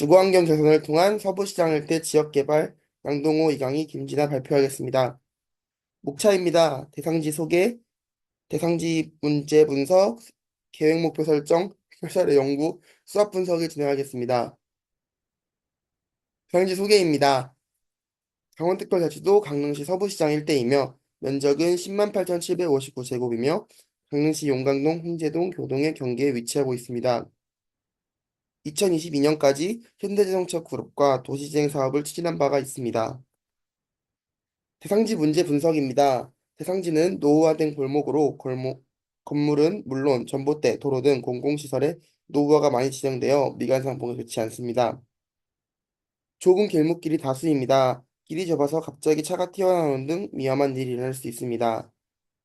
주거환경 개선을 통한 서부시장 일대 지역개발 양동호, 이강희, 김진아 발표하겠습니다. 목차입니다. 대상지 소개, 대상지 문제 분석, 계획 목표 설정, 해결사례 연구, 수합 분석을 진행하겠습니다. 대상지 소개입니다. 강원특별자치도 강릉시 서부시장 일대이며 면적은 10만 8,759제곱이며 강릉시 용강동, 홍제동, 교동의 경계에 위치하고 있습니다. 2022년까지 현대자동차 그룹과 도시재생 사업을 추진한 바가 있습니다. 대상지 문제 분석입니다. 대상지는 노후화된 골목으로 골목, 건물은 물론 전봇대, 도로 등 공공시설에 노후화가 많이 진행되어 미관상 보기 좋지 않습니다. 좁은 길목길이 다수입니다. 길이 좁아서 갑자기 차가 튀어나오는 등 위험한 일이 일어날 수 있습니다.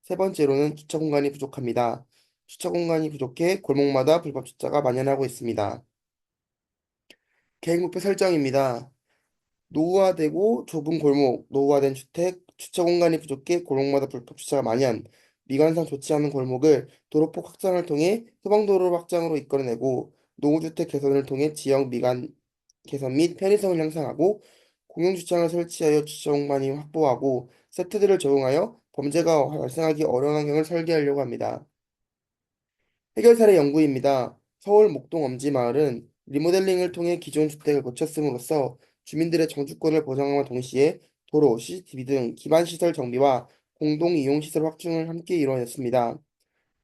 세 번째로는 주차 공간이 부족합니다. 주차 공간이 부족해 골목마다 불법 주차가 만연하고 있습니다. 계획 목표 설정입니다. 노후화되고 좁은 골목, 노후화된 주택, 주차 공간이 부족해 골목마다 불법 주차가 만연, 미관상 좋지 않은 골목을 도로폭 확장을 통해 소방도로 확장으로 이끌어내고 노후주택 개선을 통해 지역 미관 개선 및 편의성을 향상하고 공용주차장을 설치하여 주차 공간이 확보하고 세트들을 적용하여 범죄가 발생하기 어려운 환경을 설계하려고 합니다. 해결사례 연구입니다. 서울 목동 엄지마을은 리모델링을 통해 기존 주택을 고쳤음으로써 주민들의 정주권을 보장함과 동시에 도로, CCTV 등 기반 시설 정비와 공동 이용 시설 확충을 함께 이루어냈습니다.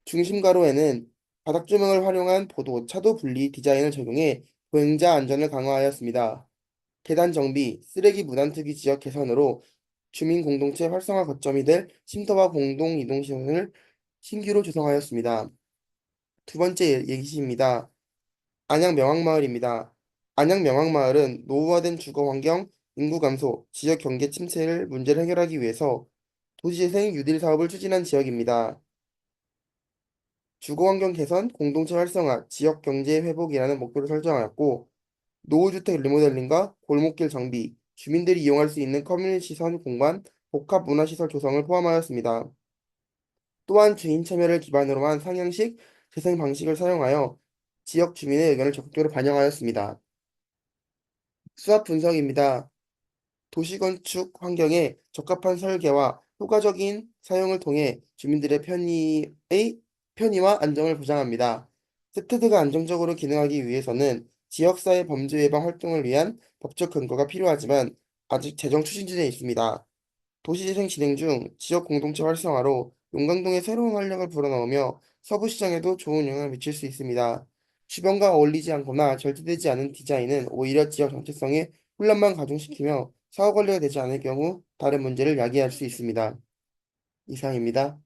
중심 가로에는 바닥 조명을 활용한 보도, 차도 분리 디자인을 적용해 보행자 안전을 강화하였습니다. 계단 정비, 쓰레기 무단 투기 지역 개선으로 주민 공동체 활성화 거점이 될 쉼터와 공동 이동 시설을 신규로 조성하였습니다. 두 번째 예시입니다. 안양 명왕마을입니다. 안양 명왕마을은 노후화된 주거 환경, 인구 감소, 지역 경계 침체를 문제를 해결하기 위해서 도시재생 뉴딜 사업을 추진한 지역입니다. 주거 환경 개선, 공동체 활성화, 지역 경제 회복이라는 목표를 설정하였고 노후주택 리모델링과 골목길 정비, 주민들이 이용할 수 있는 커뮤니티 선 공간, 복합 문화시설 조성을 포함하였습니다. 또한 주인 참여를 기반으로 한 상향식 재생 방식을 사용하여 지역 주민의 의견을 적극적으로 반영하였습니다. 수합 분석입니다. 도시 건축 환경에 적합한 설계와 효과적인 사용을 통해 주민들의 편의의 편의와 안정을 보장합니다. 세트드가 안정적으로 기능하기 위해서는 지역사회 범죄 예방 활동을 위한 법적 근거가 필요하지만 아직 재정 추진 중에 있습니다. 도시재생 진행 중 지역 공동체 활성화로 용강동에 새로운 활력을 불어넣으며 서부시장에도 좋은 영향을 미칠 수 있습니다. 주변과 어울리지 않거나 절제되지 않은 디자인은 오히려 지역 정체성에 혼란만 가중시키며 사후 관리가 되지 않을 경우 다른 문제를 야기할 수 있습니다. 이상입니다.